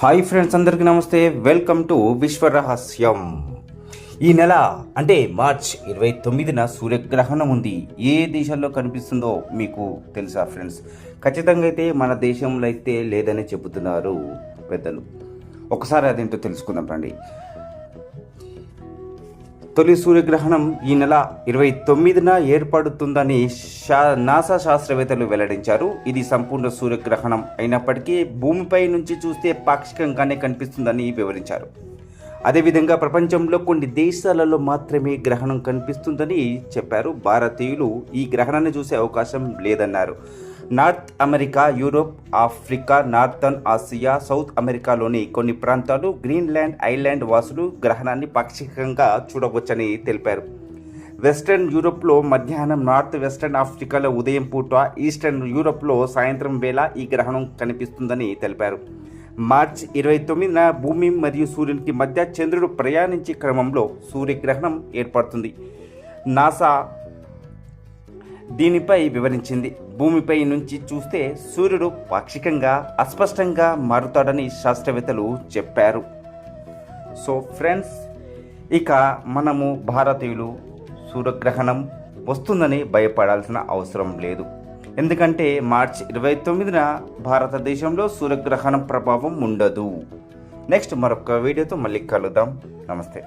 Hi friends అందరికీ నమస్తే. Welcome to విశ్వ రహస్యం ఈ నెల అంటే మార్చ్ ఇరవై తొమ్మిదిన సూర్యగ్రహణం ఉంది. ఏ దేశాల్లో కనిపిస్తుందో మీకు తెలుసా ఫ్రెండ్స్ ఖచ్చితంగా అయితే మన దేశంలో అయితే లేదని చెబుతున్నారు పెద్దలు. ఒకసారి అదేంటో తెలుసుకుందాం రండి. తొలి సూర్యగ్రహణం ఈ నెల ఇరవై తొమ్మిదిన ఏర్పడుతుందని శా నాసా శాస్త్రవేత్తలు వెల్లడించారు. ఇది సంపూర్ణ సూర్యగ్రహణం అయినప్పటికీ భూమిపై నుంచి చూస్తే పాక్షికంగానే కనిపిస్తుందని వివరించారు. అదేవిధంగా ప్రపంచంలో కొన్ని దేశాలలో మాత్రమే గ్రహణం కనిపిస్తుందని చెప్పారు. భారతీయులు ఈ గ్రహణాన్ని చూసే అవకాశం లేదన్నారు. North America Europe Africa northern Asia South అమెరికాలోని కొన్ని ప్రాంతాలు గ్రీన్లాండ్ ఐలాండ్ వాసులు గ్రహణాన్ని పాక్షికంగా చూడవచ్చని తెలిపారు. వెస్టర్న్ యూరోప్లో మధ్యాహ్నం నార్త్ వెస్టర్న్ ఆఫ్రికాలో ఉదయం పూట ఈస్టర్న్ యూరోప్లో సాయంత్రం వేళ ఈ గ్రహణం కనిపిస్తుందని తెలిపారు. మార్చి ఇరవై తొమ్మిదిన భూమి మరియు సూర్యునికి మధ్య చంద్రుడు ప్రయాణించే క్రమంలో సూర్యగ్రహణం ఏర్పడుతుంది. నాసా దీనిపై వివరించింది. భూమిపై నుంచి చూస్తే సూర్యుడు పాక్షికంగా అస్పష్టంగా మారుతాడని శాస్త్రవేత్తలు చెప్పారు. సో ఫ్రెండ్స్ ఇక మనము భారతీయులు సూర్యగ్రహణం వస్తుందని భయపడాల్సిన అవసరం లేదు. ఎందుకంటే మార్చ్ ఇరవై తొమ్మిదిన భారతదేశంలో సూర్యగ్రహణం ప్రభావం ఉండదు. నెక్స్ట్ మరొక వీడియోతో మళ్ళీ కలుద్దాం. నమస్తే.